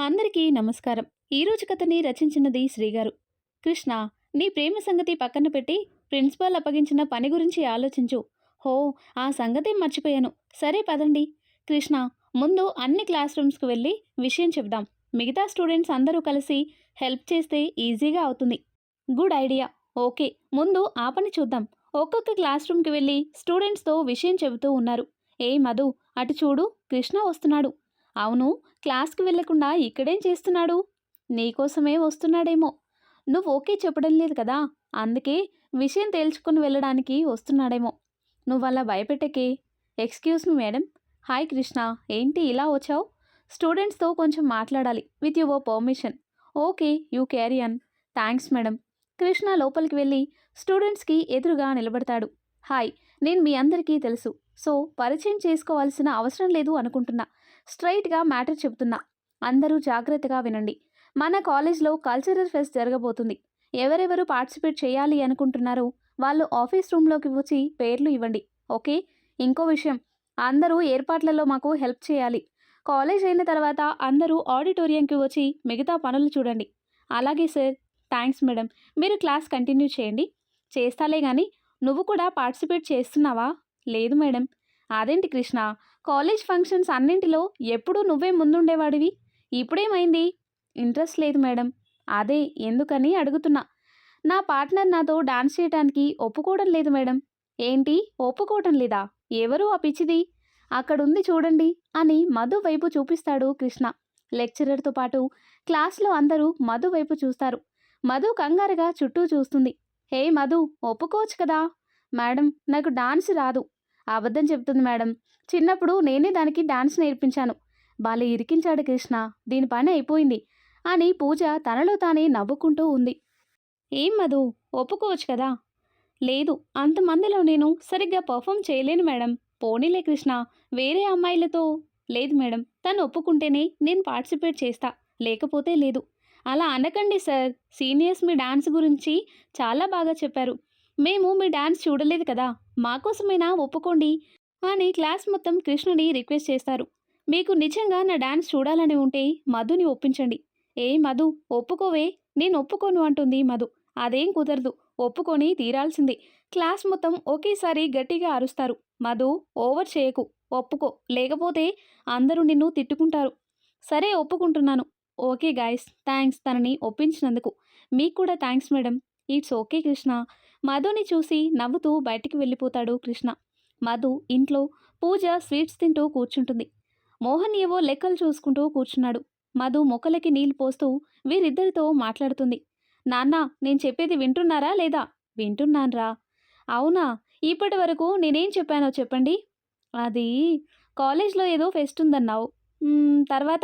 అందరికీ నమస్కారం. ఈరోజు కథని రచించినది శ్రీగారు. కృష్ణ నీ ప్రేమ సంగతి పక్కన పెట్టి ప్రిన్సిపాల్ అప్పగించిన పని గురించి ఆలోచించు. హో ఆ సంగతి మర్చిపోయాను. సరే పదండి. కృష్ణ ముందు అన్ని క్లాస్ రూమ్స్కి వెళ్ళి విషయం చెప్దాం. మిగతా స్టూడెంట్స్ అందరూ కలిసి హెల్ప్ చేస్తే ఈజీగా అవుతుంది. Good idea. ఓకే ముందు ఆ పని చూద్దాం. ఒక్కొక్క క్లాస్ రూమ్కి వెళ్ళి స్టూడెంట్స్తో విషయం చెబుతూ ఉన్నారు. ఏ మధు అటు చూడు కృష్ణ వస్తున్నాడు. అవును క్లాస్కి వెళ్ళకుండా ఇక్కడేం చేస్తున్నాడు? నీకోసమే వస్తున్నాడేమో. నువ్వు ఓకే చెప్పడం లేదు కదా? అందుకే విషయం తేల్చుకుని వెళ్ళడానికి వస్తున్నాడేమో. నువ్వు అలా భయపెట్టకే. Excuse me madam. Hi Krishna. ఏంటి ఇలా వచ్చావు? స్టూడెంట్స్తో కొంచెం మాట్లాడాలి. With your permission. Okay you carry on thanks madam. Krishna లోపలికి వెళ్ళి స్టూడెంట్స్కి ఎదురుగా నిలబడతాడు. హాయ్ నేను మీ అందరికీ తెలుసు. సో పరిచయం చేసుకోవాల్సిన అవసరం లేదు అనుకుంటున్నా. స్ట్రైట్గా మ్యాటర్ చెబుతున్నా. అందరూ జాగ్రత్తగా వినండి. మన కాలేజ్లో కల్చరల్ ఫెస్ట్ జరగబోతుంది. ఎవరెవరు పార్టిసిపేట్ చేయాలి అనుకుంటున్నారో వాళ్ళు ఆఫీస్ రూమ్లోకి వచ్చి పేర్లు ఇవ్వండి. ఓకే? ఇంకో విషయం. అందరూ ఏర్పాట్లలో మాకు హెల్ప్ చేయాలి. కాలేజ్ అయిన తర్వాత అందరూ ఆడిటోరియంకి వచ్చి మిగతా పనులు చూడండి. అలాగే సార్ థ్యాంక్స్ మేడం. మీరు క్లాస్ కంటిన్యూ చేయండి. చేస్తాలే కానీ నువ్వు కూడా పార్టిసిపేట్ చేస్తున్నావా? లేదు మేడం. అదేంటి కృష్ణ? కాలేజ్ ఫంక్షన్స్ అన్నింటిలో ఎప్పుడూ నువ్వే ముందుండేవాడివి? ఇప్పుడేమైంది? ఇంట్రెస్ట్ లేదు మేడం. అదే ఎందుకని అడుగుతున్నా. నా పార్ట్నర్ నాతో డాన్స్ చేయడానికి ఒప్పుకోవడం లేదు మేడం. ఏంటి? ఒప్పుకోవటం లేదా? ఎవరు ఆ పిచ్చిది? అక్కడుంది చూడండి అని మధు వైపు చూపిస్తాడు కృష్ణ. లెక్చరర్తో పాటు క్లాస్లో అందరూ మధు వైపు చూస్తారు. మధు కంగారుగా చుట్టూ చూస్తుంది. హే మధు ఒప్పుకోవచ్చు కదా? మేడం నాకు డాన్స్ రాదు. అబద్ధం చెప్తుంది మేడం. చిన్నప్పుడు నేనే దానికి డాన్స్ నేర్పించాను. బాలే ఇరికించాడు కృష్ణ. దీని పని అయిపోయింది. అని పూజ తనలో తానే నవ్వుకుంటూ ఉంది. ఏం మధు? ఒప్పుకోవచ్చు కదా? లేదు. అంతమందిలో నేను సరిగ్గా పర్ఫామ్ చేయలేను మేడం. పోనీలే కృష్ణ. వేరే అమ్మాయిలతో లేదు మేడం. తను ఒప్పుకుంటేనే నేను పార్టిసిపేట్ చేస్తా. లేకపోతే లేదు. అలా అనకండి సార్. సీనియర్స్ మీ డాన్స్ గురించి చాలా బాగా చెప్పారు. మేము మీ డాన్స్ చూడలేదు కదా? మాకోసమైనా ఒప్పుకోండి? అని క్లాస్ మొత్తం కృష్ణుని రిక్వెస్ట్ చేస్తారు. మీకు నిజంగా నా డాన్స్ చూడాలని ఉంటే మధుని ఒప్పించండి. ఏ మధు ఒప్పుకోవే నేను ఒప్పుకోను అంటుంది మధు. అదేం కుదరదు ఒప్పుకొని తీరాల్సిందే. క్లాస్ మొత్తం ఒకేసారి గట్టిగా అరుస్తారు. మధు ఓవర్ చేయకు ఒప్పుకో. లేకపోతే అందరూ నిన్ను తిట్టుకుంటారు. సరే ఒప్పుకుంటున్నాను. ఓకే గాయస్ థ్యాంక్స్ తనని ఒప్పించినందుకు. మీకు కూడా thanks madam. It's okay Krishna. మధుని చూసి నవ్వుతూ బయటికి వెళ్ళిపోతాడు కృష్ణ. మధు ఇంట్లో పూజ స్వీట్స్ తింటూ కూర్చుంటుంది. మోహన్ ఏవో లెక్కలు చూసుకుంటూ కూర్చున్నాడు. మధు మొక్కలకి నీళ్ళు పోస్తూ వీరిద్దరితో మాట్లాడుతుంది. నాన్న నేను చెప్పేది వింటున్నారా లేదా? వింటున్నాన్రా. అవునా? ఇప్పటి వరకు నేనేం చెప్పానో చెప్పండి. అది కాలేజ్లో ఏదో ఫెస్ట్ ఉందన్నావు. తర్వాత?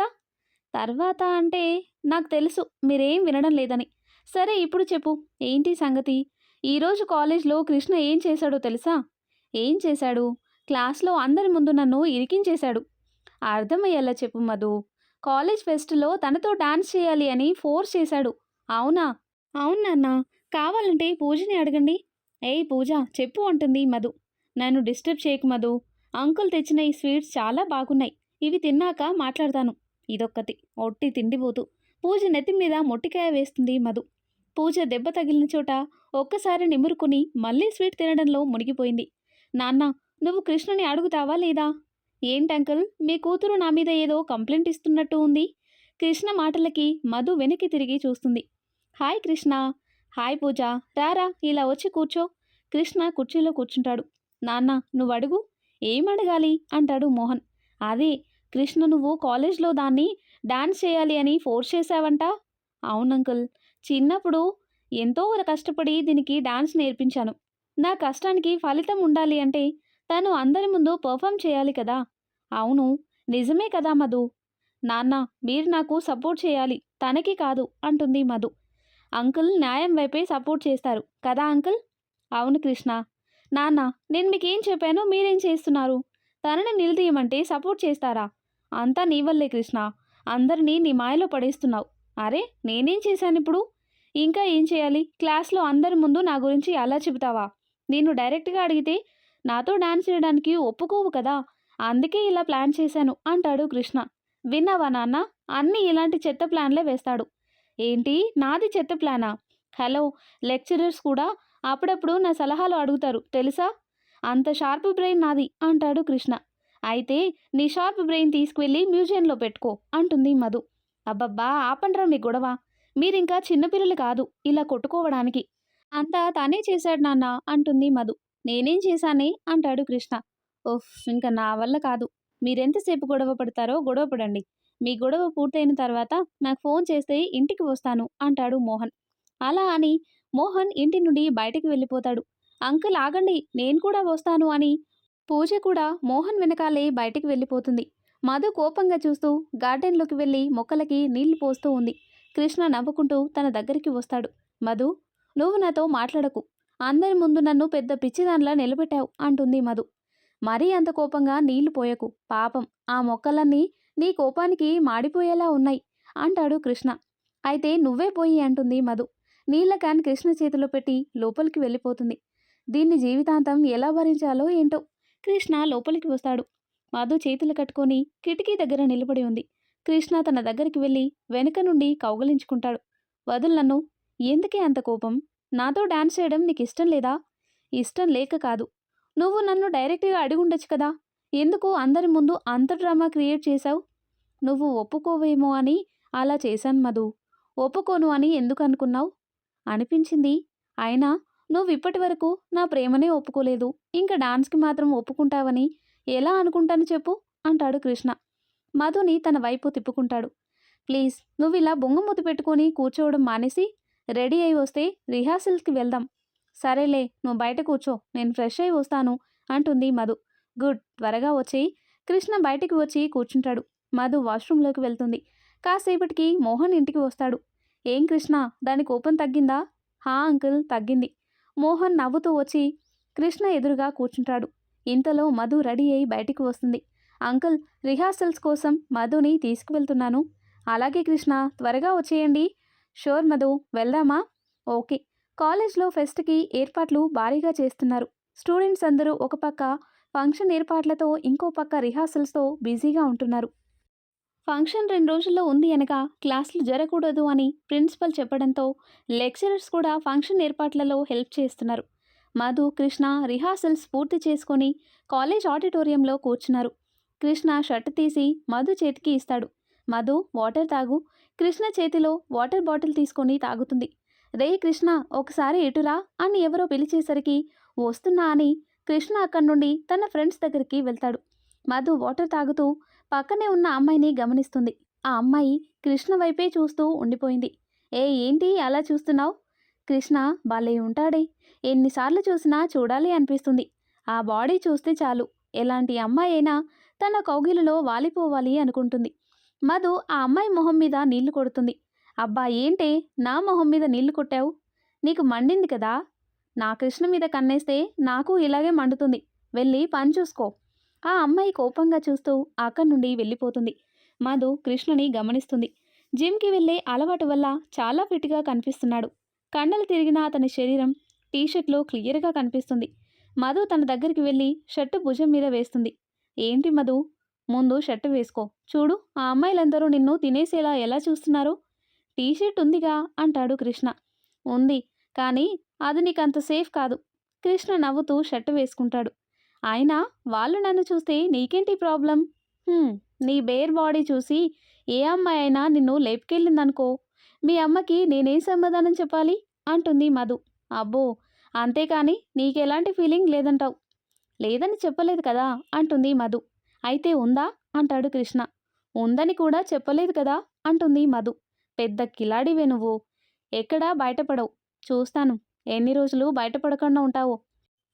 తర్వాత అంటే నాకు తెలుసు మీరేం వినడం లేదని. సరే ఇప్పుడు చెప్పు. ఏంటి సంగతి? ఈరోజు కాలేజ్లో కృష్ణ ఏం చేశాడో తెలుసా? ఏం చేశాడు? క్లాస్లో అందరి ముందు నన్ను ఇరికించేశాడు. అర్థమయ్యేలా చెప్పు మధు. కాలేజ్ ఫెస్ట్లో తనతో డాన్స్ చేయాలి అని ఫోర్స్ చేశాడు. అవునా? అవును నాన్న. కావాలంటే పూజని అడగండి. ఏయ్ పూజ చెప్పు అంటుంది మధు. నన్ను డిస్టర్బ్ చేయకు మధు. అంకుల్ తెచ్చిన ఈ స్వీట్స్ చాలా బాగున్నాయి. ఇవి తిన్నాక మాట్లాడతాను. ఇదొక్కటి. ఒట్టి తిండిపోతూ. పూజ నెత్తి మీద మొట్టికాయ వేస్తుంది మధు. పూజ దెబ్బ తగిలిన చోట ఒక్కసారి నిమురుకుని మళ్ళీ స్వీట్ తినడంలో మునిగిపోయింది. నాన్న నువ్వు కృష్ణని అడుగుతావా లేదా? ఏంటంకుల్ మీ కూతురు నా మీద ఏదో కంప్లైంట్ ఇస్తున్నట్టు ఉంది. కృష్ణ మాటలకి మధు వెనక్కి తిరిగి చూస్తుంది. హాయ్ కృష్ణ. హాయ్ పూజ. రారా ఇలా వచ్చి కూర్చో. కృష్ణ కుర్చీలో కూర్చుంటాడు. నాన్న నువ్వు అడుగు. ఏం అడగాలి? అంటాడు మోహన్. అదే కృష్ణ నువ్వు కాలేజ్లో దాన్ని డాన్స్ చేయాలి అని ఫోర్స్ చేశావంట? అవునంకుల్ చిన్నప్పుడు ఎంతో కష్టపడి దీనికి డాన్స్ నేర్పించాను. నా కష్టానికి ఫలితం ఉండాలి అంటే తను అందరి ముందు పర్ఫామ్ చేయాలి కదా. అవును నిజమే కదా మధు. నాన్న మీరు నాకు సపోర్ట్ చేయాలి. తనకి కాదు అంటుంది మధు. అంకుల్ న్యాయం వైపే సపోర్ట్ చేస్తారు. కదా అంకుల్? అవును కృష్ణ. నాన్న నేను మీకేం చెప్పానో మీరేం చేస్తున్నారు? తనని నిలదీయమంటే సపోర్ట్ చేస్తారా? అంతా నీ వల్లే కృష్ణ. అందరినీ నీ మాయలో పడేస్తున్నావు. అరే నేనేం చేశాను ఇప్పుడు ఇంకా ఏం చేయాలి? క్లాస్లో అందరి ముందు నా గురించి అలా చెబుతావా? నేను డైరెక్ట్గా అడిగితే నాతో డాన్స్ చేయడానికి ఒప్పుకోవు కదా అందుకే ఇలా ప్లాన్ చేశాను అంటాడు కృష్ణ. విన్నావా నాన్న అన్నీ ఇలాంటి చెత్త ప్లాన్లే వేస్తాడు. ఏంటి నాది చెత్త ప్లానా? హలో లెక్చరర్స్ కూడా అప్పుడప్పుడు నా సలహాలు అడుగుతారు తెలుసా? అంత షార్ప్ బ్రెయిన్ నాది అంటాడు కృష్ణ. అయితే నీ షార్ప్ బ్రెయిన్ తీసుకువెళ్ళి మ్యూజియంలో పెట్టుకో అంటుంది మధు. అబ్బబ్బా ఆపండ్రా మీ గొడవ. మీరింకా చిన్నపిల్లలు కాదు ఇలా కొట్టుకోవడానికి. అంతా తానే చేశాడు నాన్న అంటుంది మధు. నేనేం చేశానే అంటాడు కృష్ణ. ఓహ్ ఇంకా నా వల్ల కాదు. మీరెంతసేపు గొడవ పడతారో గొడవ పడండి. మీ గొడవ పూర్తయిన తర్వాత నాకు ఫోన్ చేస్తే ఇంటికి వస్తాను అంటాడు మోహన్. అలా అని మోహన్ ఇంటి నుండి బయటికి వెళ్ళిపోతాడు. అంకుల్ ఆగండి. నేను కూడా వస్తాను అని పూజ కూడా మోహన్ వెనకాలే బయటికి వెళ్ళిపోతుంది. మధు కోపంగా చూస్తూ గార్డెన్లోకి వెళ్ళి మొక్కలకి నీళ్ళు పోస్తూ ఉంది. కృష్ణ నవ్వుకుంటూ తన దగ్గరికి వస్తాడు. మధు నువ్వు నాతో మాట్లాడకు. అందరి ముందు నన్ను పెద్ద పిచ్చిదానిలా నిలబెట్టావు అంటుంది మధు. మరీ అంత కోపంగా నీళ్ళు పోయకు. పాపం ఆ మొక్కలన్నీ నీ కోపానికి మాడిపోయేలా ఉన్నాయి అంటాడు కృష్ణ. అయితే నువ్వే పోయి అంటుంది మధు. నీళ్ళ క్యాన్ కృష్ణ చేతిలో పెట్టి లోపలికి వెళ్ళిపోతుంది. దీన్ని జీవితాంతం ఎలా భరించాలో ఏంటో కృష్ణ లోపలికి వస్తాడు. మధు చేతులు కట్టుకొని కిటికీ దగ్గర నిలబడి ఉంది. కృష్ణ తన దగ్గరికి వెళ్ళి వెనుక నుండి కౌగలించుకుంటాడు. వదులు నన్ను ఎందుకే అంత కోపం? నాతో డాన్స్ చేయడం నీకు ఇష్టం లేదా? ఇష్టం లేక కాదు. నువ్వు నన్ను డైరెక్ట్గా అడిగుండొచ్చు కదా? ఎందుకు అందరి ముందు అంత డ్రామా క్రియేట్ చేశావు? నువ్వు ఒప్పుకోవేమో అని అలా చేశాను మధు. ఒప్పుకోను అని ఎందుకు అనుకున్నావు? అనిపించింది. అయినా నువ్వు ఇప్పటి వరకు నా ప్రేమనే ఒప్పుకోలేదు. ఇంకా డాన్స్కి మాత్రం ఒప్పుకుంటావని ఎలా అనుకుంటాను చెప్పు? అంటాడు కృష్ణ. మధుని తన వైపు తిప్పుకుంటాడు. ప్లీజ్ నువ్వు ఇలా బొంగమూతి పెట్టుకొని కూర్చోవడం మానేసి రెడీ అయి వస్తే రిహార్సల్స్కి వెళ్దాం. సరేలే నువ్వు బయట కూర్చో నేను ఫ్రెష్ అయి వస్తాను అంటుంది మధు. గుడ్ త్వరగా వచ్చి కృష్ణ బయటికి వచ్చి కూర్చుంటాడు. మధు వాష్రూమ్లోకి వెళ్తుంది. కాసేపటికి మోహన్ ఇంటికి వస్తాడు. ఏం కృష్ణ దాని కోపం తగ్గిందా? హా అంకుల్ తగ్గింది. మోహన్ నవ్వుతూ వచ్చి కృష్ణ ఎదురుగా కూర్చుంటాడు. ఇంతలో మధు రెడీ అయి బయటికి వస్తుంది. అంకుల్ రిహార్సల్స్ కోసం మధుని తీసుకువెళ్తున్నాను. అలాగే కృష్ణ త్వరగా వచ్చేయండి. షూర్ మధు వెళ్దామా? ఓకే. కాలేజ్లో ఫెస్ట్కి ఏర్పాట్లు భారీగా చేస్తున్నారు. స్టూడెంట్స్ అందరూ ఒక పక్క ఫంక్షన్ ఏర్పాట్లతో ఇంకో పక్క రిహార్సల్స్తో బిజీగా ఉంటున్నారు. ఫంక్షన్ రెండు రోజుల్లో ఉంది అనగా క్లాసులు జరగకూడదు అని ప్రిన్సిపల్ చెప్పడంతో లెక్చరర్స్ కూడా ఫంక్షన్ ఏర్పాట్లలో హెల్ప్ చేస్తున్నారు. మధు కృష్ణ రిహార్సల్స్ పూర్తి చేసుకొని కాలేజ్ ఆడిటోరియంలో కూర్చున్నారు. కృష్ణ షర్ట్ తీసి మధు చేతికి ఇస్తాడు. మధు వాటర్ తాగు. కృష్ణ చేతిలో వాటర్ బాటిల్ తీసుకొని తాగుతుంది. రే కృష్ణ ఒకసారి ఎటురా అని ఎవరో పిలిచేసరికి వస్తున్నా అని కృష్ణ అక్కడి నుండి తన ఫ్రెండ్స్ దగ్గరికి వెళ్తాడు. మధు వాటర్ తాగుతూ పక్కనే ఉన్న అమ్మాయిని గమనిస్తుంది. ఆ అమ్మాయి కృష్ణ వైపే చూస్తూ ఉండిపోయింది. ఏ ఏంటి అలా చూస్తున్నావు? కృష్ణ భలే ఉంటాడే. ఎన్నిసార్లు చూసినా చూడాలి అనిపిస్తుంది. ఆ బాడీ చూస్తే చాలు. ఎలాంటి అమ్మాయి అయినా తన కౌగిలిలో వాలిపోవాలి అనుకుంటుంది. మధు ఆ అమ్మాయి మొహం మీద నీళ్ళు కొడుతుంది. అబ్బా ఏంటే? నా మొహం మీద నీళ్ళు కొట్టావు? నీకు మండింది కదా? నా కృష్ణ మీద కన్నేస్తే నాకు ఇలాగే మండుతుంది. వెళ్ళి పని చూసుకో. ఆ అమ్మాయి కోపంగా చూస్తూ అక్కడి నుండి వెళ్ళిపోతుంది. మధు కృష్ణని గమనిస్తుంది. జిమ్కి వెళ్ళే అలవాటు వల్ల చాలా ఫిట్గా కనిపిస్తున్నాడు. కండలు తిరిగిన అతని శరీరం టీషర్ట్లో క్లియర్గా కనిపిస్తుంది. మధు తన దగ్గరికి వెళ్ళి షర్టు భుజం మీద వేస్తుంది. ఏంటి మధు? ముందు షర్ట్ వేసుకో. చూడు ఆ అమ్మాయిలందరూ నిన్ను తినేసేలా ఎలా చూస్తున్నారు? టీషర్ట్ ఉందిగా అంటాడు కృష్ణ. ఉంది కానీ అది నీకంత సేఫ్ కాదు. కృష్ణ నవ్వుతూ షర్ట్ వేసుకుంటాడు. అయినా వాళ్ళు నన్ను చూస్తే నీకేంటి ప్రాబ్లం? నీ బేర్ బాడీ చూసి ఏ అమ్మాయి అయినా నిన్ను లేపుకెళ్ళిందనుకో మీ అమ్మకి నేనేం సమాధానం చెప్పాలి? అంటుంది మధు. అబ్బో అంతేకాని నీకెలాంటి ఫీలింగ్ లేదంటావు. లేదని చెప్పలేదు కదా అంటుంది మధు. అయితే ఉందా? అంటాడు కృష్ణ. ఉందని కూడా చెప్పలేదు కదా? అంటుంది మధు. పెద్ద కిలాడివే నువ్వు. ఎక్కడా బయటపడవు. చూస్తాను. ఎన్ని రోజులు బయటపడకుండా ఉంటావో.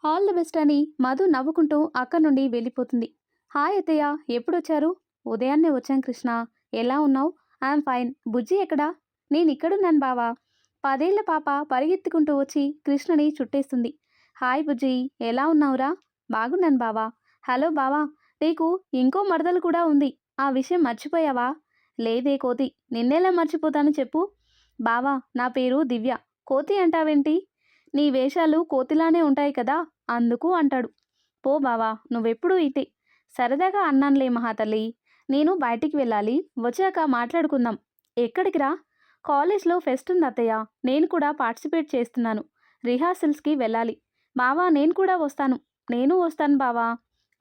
ఆల్ ది బెస్ట్ అని మధు నవ్వుకుంటూ అక్కడి నుండి వెళ్ళిపోతుంది. హాయ్ అత్తయ్య. ఎప్పుడొచ్చారు? ఉదయాన్నే వచ్చాం కృష్ణ. ఎలా ఉన్నావు? I'm fine. బుజ్జి ఎక్కడా? నేను ఇక్కడున్నాను బావా. పదేళ్ళ పాప పరిగెత్తుకుంటూ వచ్చి కృష్ణని చుట్టేస్తుంది. హాయ్ బుజ్జి. ఎలా ఉన్నావురా? బాగున్నాను బావా. హలో బావా. నీకు ఇంకో మరదలు కూడా ఉంది. ఆ విషయం మర్చిపోయావా? లేదే కోతి. నిన్నేలా మర్చిపోతాను చెప్పు. బావా నా పేరు దివ్య. కోతి అంటావేంటి? నీ వేషాలు కోతిలానే ఉంటాయి కదా? అందుకు అంటాడు. పో బావా నువ్వెప్పుడూ ఇతే సరదాగా అన్నానులే మహాతల్లి. నేను బయటికి వెళ్ళాలి. వచ్చాక మాట్లాడుకుందాం. ఎక్కడికి రా? కాలేజ్లో ఫెస్ట్ ఉంది అత్తయ్య. నేను కూడా పార్టిసిపేట్ చేస్తున్నాను. రిహార్సల్స్కి వెళ్ళాలి. బావా నేను కూడా వస్తాను. నేను వస్తాను బావా.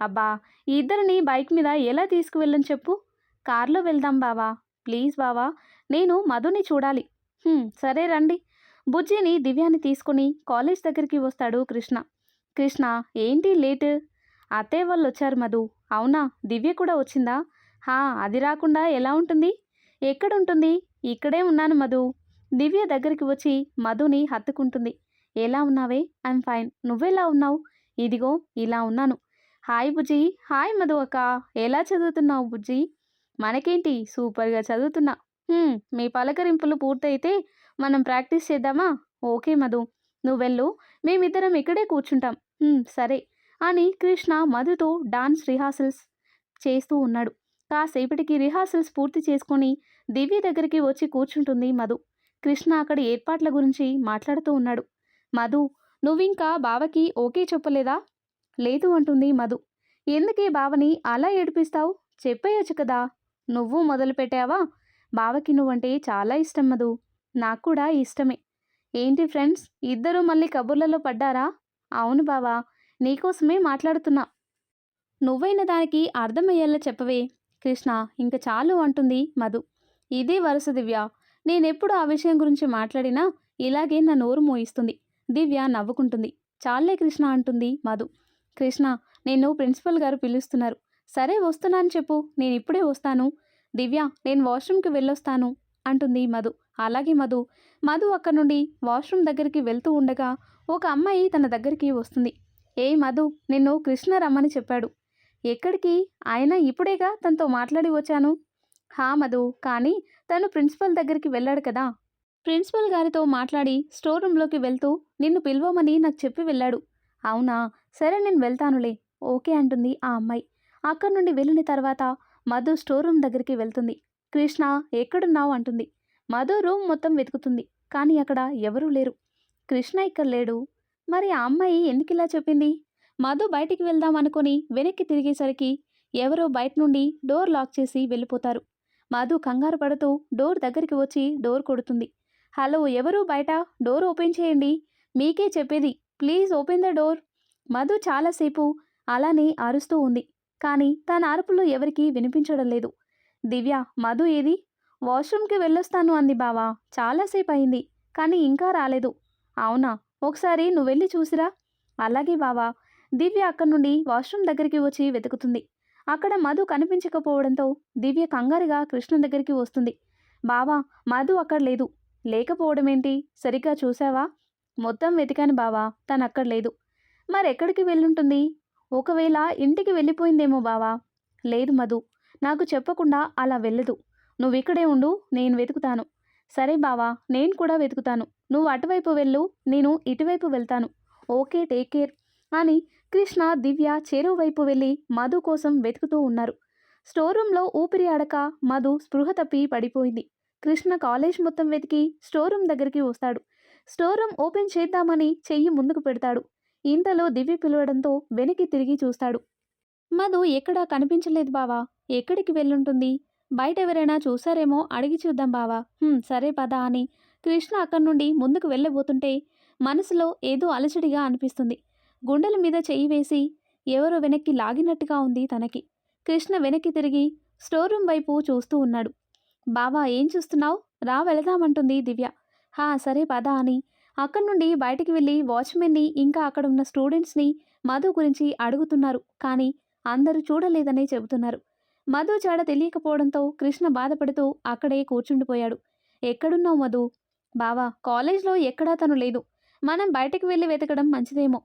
అబ్బా ఈ ఇద్దరిని బైక్ మీద ఎలా తీసుకువెళ్ళని చెప్పు? కార్లో వెళ్దాం బావా. ప్లీజ్ బావా నేను మధుని చూడాలి. సరే రండి. బుజ్జిని దివ్యాని తీసుకుని కాలేజ్ దగ్గరికి వస్తాడు కృష్ణ. కృష్ణ ఏంటి లేట్? అత్తయ్య వాళ్ళు వచ్చారు మధు. అవునా? దివ్య కూడా వచ్చిందా? హా అది రాకుండా ఎలా ఉంటుంది? ఎక్కడుంటుంది? ఇక్కడే ఉన్నాను మధు. దివ్య దగ్గరికి వచ్చి మధుని హత్తుకుంటుంది. ఎలా ఉన్నావే? I'm fine. నువ్వెలా ఉన్నావు? ఇదిగో ఇలా ఉన్నాను. హాయ్ బుజ్జి. హాయ్ మధు అక్క ఎలా చదువుతున్నావు బుజ్జి? మనకేంటి? సూపర్గా చదువుతున్నా. మీ పలకరింపులు పూర్తయితే మనం ప్రాక్టీస్ చేద్దామా? ఓకే మధు. నువ్వు వెళ్ళు. మేమిద్దరం ఇక్కడే కూర్చుంటాం. సరే. అని కృష్ణ మధుతో డాన్స్ రిహార్సల్స్ చేస్తూ ఉన్నాడు. కాసేపటికి రిహార్సల్స్ పూర్తి చేసుకొని దివ్య దగ్గరికి వచ్చి కూర్చుంటుంది మధు. కృష్ణ అక్కడ ఏర్పాట్ల గురించి మాట్లాడుతూ ఉన్నాడు. మధు నువ్వింకా బావకి ఓకే చెప్పలేదా? లేదు అంటుంది మధు. ఎందుకే బావని అలా ఏడిపిస్తావు? చెప్పేయచ్చు కదా. నువ్వు మొదలు పెట్టావా బావకి నువ్వంటే చాలా ఇష్టం మధు. నాకు కూడా ఇష్టమే. ఏంటి ఫ్రెండ్స్ ఇద్దరూ మళ్ళీ కబుర్లలో పడ్డారా? అవును బావా నీకోసమే మాట్లాడుతున్నా. నువ్వైన దానికి అర్థమయ్యేలా చెప్పవే. కృష్ణ ఇంక చాలు అంటుంది మధు. ఇదే వరుస దివ్య. నేనెప్పుడు ఆ విషయం గురించి మాట్లాడినా ఇలాగే నా నోరు మోయిస్తుంది. దివ్య నవ్వుకుంటుంది. చాలే కృష్ణ అంటుంది మధు. కృష్ణ నేను ప్రిన్సిపల్ గారు పిలుస్తున్నారు. సరే వస్తున్నాను చెప్పు. నేను ఇప్పుడే వస్తాను. దివ్య నేను వాష్రూమ్కి వెళ్ళొస్తాను అంటుంది మధు. అలాగే మధు. మధు అక్కడ నుండి వాష్రూమ్ దగ్గరికి వెళ్తూ ఉండగా ఒక అమ్మాయి తన దగ్గరికి వస్తుంది. ఏ మధు నిన్ను కృష్ణ రమ్మని చెప్పాడు. ఎక్కడికి? ఆయన ఇప్పుడేగా తనతో మాట్లాడి వచ్చాను. హా మధు కానీ తను ప్రిన్సిపల్ దగ్గరికి వెళ్ళాడు కదా. ప్రిన్సిపల్ గారితో మాట్లాడి స్టోర్ రూమ్లోకి వెళ్తూ నిన్ను పిలవమని నాకు చెప్పి వెళ్ళాడు. అవునా? సరే నేను వెళ్తానులే. ఓకే అంటుంది ఆ అమ్మాయి. అక్కడి నుండి వెళ్ళిన తర్వాత మధు స్టోర్ రూమ్ దగ్గరికి వెళ్తుంది. కృష్ణ ఎక్కడున్నావు? అంటుంది. మధు రూమ్ మొత్తం వెతుకుతుంది కానీ అక్కడ ఎవరూ లేరు. కృష్ణ ఇక్కడ లేడు. మరి ఆ అమ్మాయి ఎందుకు ఇలా చెప్పింది? మధు బయటికి వెళ్దాం అనుకుని వెనక్కి తిరిగేసరికి ఎవరో బయట నుండి డోర్ లాక్ చేసి వెళ్ళిపోతారు. మధు కంగారు పడుతూ డోర్ దగ్గరికి వచ్చి డోర్ కొడుతుంది. హలో ఎవరు బయట? డోర్ ఓపెన్ చేయండి. మీకే చెప్పేది. Please open the door. Madhu చాలాసేపు అలానే అరుస్తూ ఉంది. కానీ తన అరుపులు ఎవరికీ వినిపించడం లేదు. దివ్య మధు ఏది? వాష్రూమ్కి వెళ్ళొస్తాను అంది బావా. చాలాసేపు అయింది. కానీ ఇంకా రాలేదు. అవునా? ఒకసారి నువ్వు వెళ్ళి చూసిరా. అలాగే బావా. దివ్య అక్కడి నుండి వాష్రూమ్ దగ్గరికి వచ్చి వెతుకుతుంది. అక్కడ మధు కనిపించకపోవడంతో దివ్య కంగారుగా కృష్ణ దగ్గరికి వస్తుంది. బావా మధు అక్కడ లేదు. లేకపోవడమేంటి? సరిగ్గా చూసావా మొత్తం వెతికాను బావా తను అక్కడ లేదు. మరెక్కడికి వెళ్ళుంటుంది? ఒకవేళ ఇంటికి వెళ్ళిపోయిందేమో బావా. లేదు మధు నాకు చెప్పకుండా అలా వెళ్ళదు. నువ్వు ఇక్కడే ఉండు నేను వెతుకుతాను. సరే బావా నేను కూడా వెతుకుతాను. నువ్వు అటువైపు వెళ్ళు నేను ఇటువైపు వెళ్తాను. ఓకే టేక్ కేర్ అని కృష్ణ దివ్య చెరువు వైపు వెళ్ళి మధు కోసం వెతుకుతూ ఉన్నారు. స్టోర్ రూమ్లో ఊపిరి అడక మధు స్పృహ తప్పి పడిపోయింది. కృష్ణ కాలేజ్ మొత్తం వెతికి స్టోర్ రూమ్ దగ్గరికి వస్తాడు. స్టోర్ రూమ్ ఓపెన్ చేద్దామని చెయ్యి ముందుకు పెడతాడు. ఇంతలో దివ్య పిలవడంతో వెనక్కి తిరిగి చూస్తాడు. మధు ఎక్కడా కనిపించలేదు బావా. ఎక్కడికి వెళ్ళుంటుంది? బయట ఎవరైనా చూసారేమో అడిగి చూద్దాం బావా. సరే పద అని కృష్ణ అక్కడి నుండి ముందుకు వెళ్ళబోతుంటే మనసులో ఏదో అలచడిగా అనిపిస్తుంది. గుండెల మీద చెయ్యి వేసి ఎవరో వెనక్కి లాగినట్టుగా ఉంది తనకి. కృష్ణ వెనక్కి తిరిగి స్టోర్ రూమ్ వైపు చూస్తూ ఉన్నాడు. బావా ఏం చూస్తున్నావు? రా వెళదామంటుంది దివ్య. హా సరే పద అని. అక్కడి నుండి బయటికి వెళ్ళి వాచ్మెన్ని ఇంకా అక్కడ ఉన్న స్టూడెంట్స్ని మధు గురించి అడుగుతున్నారు. కానీ అందరూ చూడలేదనే చెబుతున్నారు. మధు చాడ తెలియకపోవడంతో కృష్ణ బాధపడుతూ అక్కడే కూర్చుండిపోయాడు. ఎక్కడున్నావు మధు? బావా కాలేజ్లో ఎక్కడా తను లేదు. మనం బయటకు వెళ్ళి వెతకడం మంచిదేమో.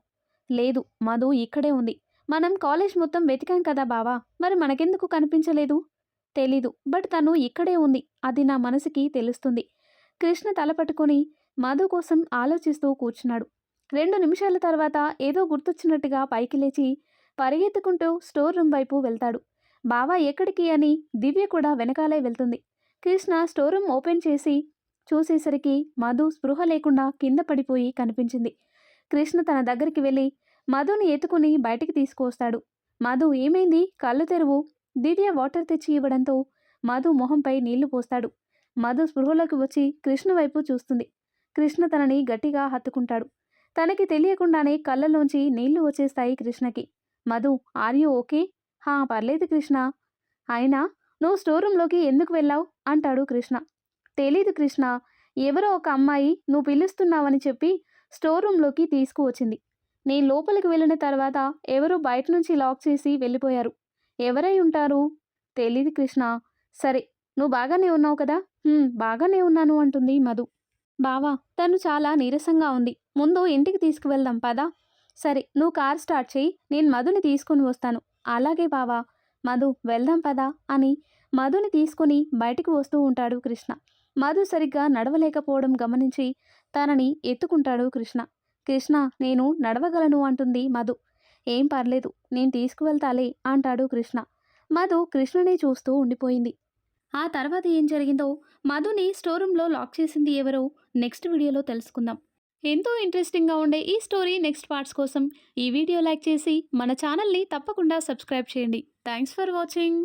లేదు మధు ఇక్కడే ఉంది. మనం కాలేజ్ మొత్తం వెతికాం కదా బావా మరి మనకెందుకు కనిపించలేదు? తెలీదు బట్ తను ఇక్కడే ఉంది. అది నా మనసుకి తెలుస్తుంది. కృష్ణ తల పట్టుకొని మధు కోసం ఆలోచిస్తూ కూర్చున్నాడు. రెండు నిమిషాల తర్వాత ఏదో గుర్తొచ్చినట్టుగా పైకి లేచి పరిగెత్తుకుంటూ స్టోర్ రూమ్ వైపు వెళ్తాడు. బావా ఎక్కడికి అని దివ్య కూడా వెనకాలే వెళ్తుంది. కృష్ణ స్టోర్ రూమ్ ఓపెన్ చేసి చూసేసరికి మధు స్పృహ లేకుండా కింద పడిపోయి కనిపించింది. కృష్ణ తన దగ్గరికి వెళ్ళి మధుని ఎత్తుకుని బయటికి తీసుకువస్తాడు. మధు ఏమైంది? కళ్ళు తెరువు. దివ్య వాటర్ తెచ్చి ఇవ్వడంతో మధు మొహంపై నీళ్ళు పోస్తాడు. మధు స్పృహలోకి వచ్చి కృష్ణ వైపు చూస్తుంది. కృష్ణ తనని గట్టిగా హత్తుకుంటాడు. తనకి తెలియకుండానే కళ్ళలోంచి నీళ్ళు వచ్చేస్తాయి కృష్ణకి. Madhu are you okay? హా పర్లేదు కృష్ణ. అయినా నువ్వు స్టోర్ రూమ్లోకి ఎందుకు వెళ్ళావు? అంటాడు కృష్ణ. తెలీదు కృష్ణ. ఎవరో ఒక అమ్మాయి నువ్వు పిలుస్తున్నావని చెప్పి స్టోర్ రూమ్లోకి తీసుకువచ్చింది. నేను లోపలికి వెళ్ళిన తర్వాత ఎవరో బయట నుంచి లాక్ చేసి వెళ్ళిపోయారు. ఎవరై ఉంటారు? తెలీదు కృష్ణ. సరే నువ్వు బాగానే ఉన్నావు కదా? బాగానే ఉన్నాను అంటుంది మధు. బావా తను చాలా నీరసంగా ఉంది. ముందు ఇంటికి తీసుకువెళ్దాం పదా. సరే నువ్వు కార్ స్టార్ట్ చేయి నేను మధుని తీసుకుని వస్తాను. అలాగే బావా. మధు వెళ్దాం పదా అని మధుని తీసుకుని బయటికి వస్తూ ఉంటాడు కృష్ణ. మధు సరిగ్గా నడవలేకపోవడం గమనించి తనని ఎత్తుకుంటాడు కృష్ణ. కృష్ణ నేను నడవగలను అంటుంది మధు. ఏం పర్లేదు నేను తీసుకువెళ్తాలే అంటాడు కృష్ణ. మధు కృష్ణని చూస్తూ ఉండిపోయింది. ఆ తర్వాత ఏం జరిగిందో మధుని స్టోర్ రూమ్లో లాక్ చేసింది ఎవరో నెక్స్ట్ వీడియోలో తెలుసుకుందాం. ఎంతో ఇంట్రెస్టింగ్గా ఉండే ఈ స్టోరీ నెక్స్ట్ పార్ట్స్ కోసం ఈ వీడియో లైక్ చేసి మన ఛానల్ని తప్పకుండా సబ్స్క్రైబ్ చేయండి. Thanks for watching